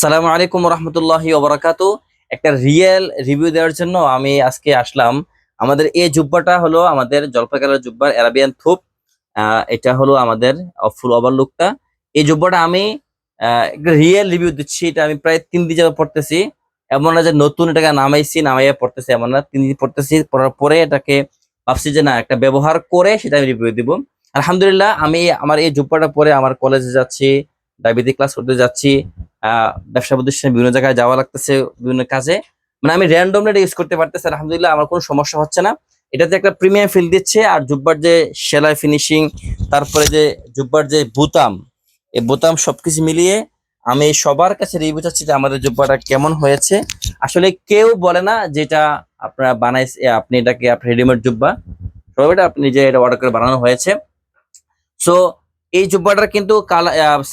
সালামু আলাইকুম রহমতুল্লাহি ওবরাকাত। একটা রিয়েল রিভিউ দেওয়ার জন্য আমি আজকে আসলাম। আমাদের এই জুব্বাটা হলো আমাদের জলপাই কালার জুব্বার অ্যারাবিয়ান থুপ। এটা হলো আমাদের ফুল ওভার লুকটা। এই জুব্বাটা আমি একটা রিয়েল রিভিউ দিচ্ছি। এটা আমি প্রায় তিন দিন যাবে পড়তেছি। এমন না যে নতুন এটাকে নামাইছি, নামাইয়া পড়তেছি, এমন না। তিন দিন পড়তেছি, পড়ার পরে এটাকে ভাবছি যে না, একটা ব্যবহার করে সেটা আমি রিভিউ দিব। আলহামদুলিল্লাহ, আমি আমার এই জুব্বাটা পরে আমার কলেজে যাচ্ছি, ডায়াবেটিক ক্লাস করতে যাচ্ছি। ব্যবসা প্রতিষ্ঠানে বিভিন্ন জায়গায় যাওয়া লাগতেছে, বিভিন্ন কাজে। মানে আমি র্যান্ডমলি এটা ইউজ করতে পারতেছি, আলহামদুলিল্লাহ আমার কোনো সমস্যা হচ্ছে না। এটাতে একটা প্রিমিয়াম ফিল দিচ্ছে, আর জুব্বার যে সেলাই ফিনিশিং তারপরে যে জুব্বার যে বুতাম, এই বোতাম সবকিছু মিলিয়ে আমি সবার কাছে রিভিউ চাচ্ছি যে আমাদের জুব্বাটা কেমন হয়েছে। আসলে কেউ বলে না যেটা আপনারা বানাইছে আপনি এটাকে রেডিমেড জুব্বা। সবাই এটা আপনি যে এটা অর্ডার করে বানানো হয়েছে। সো এই জুব্বাটার কিন্তু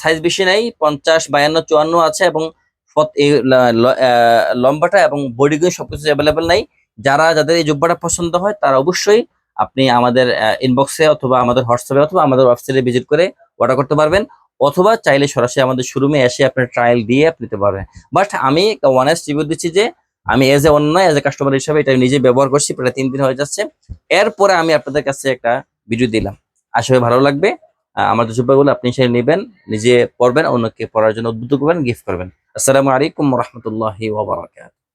সাইজ বেশি নাই, পঞ্চাশ, বায়ান্ন, চুয়ান্ন আছে এবং লম্বাটা এবং বডিগুলো সবকিছু অ্যাভেলেবেল নাই। যারা, যাদের এই জুব্বাটা পছন্দ হয়, তারা অবশ্যই আপনি আমাদের ইনবক্সে অথবা আমাদের হোয়াটসঅ্যাপে অথবা আমাদের ওয়েবসাইটে ভিজিট করে অর্ডার করতে পারবেন। অথবা চাইলে সরাসরি আমাদের শোরুমে এসে আপনার ট্রায়াল দিয়ে আপনি নিতে পারবেন। বাট আমি ওয়ানেস্ট রিভিউ দিচ্ছি যে, আমি এজ এ অন্য এজ এ কাস্টমার হিসাবে এটা নিজে ব্যবহার করছি, প্রায় তিন দিন হয়ে যাচ্ছে। এরপরে আমি আপনাদের কাছে একটা ভিডিও দিলাম। আসলে ভালো লাগবে। আমাদের জুব্বাগুলো আপনি সে নেবেন, নিজে পড়বেন, অন্যকে পড়ার জন্য উদ্বুদ্ধ করবেন গিফট করবেন। আসসালামু আলাইকুম রহমতুল্লাহি ওবরাকাত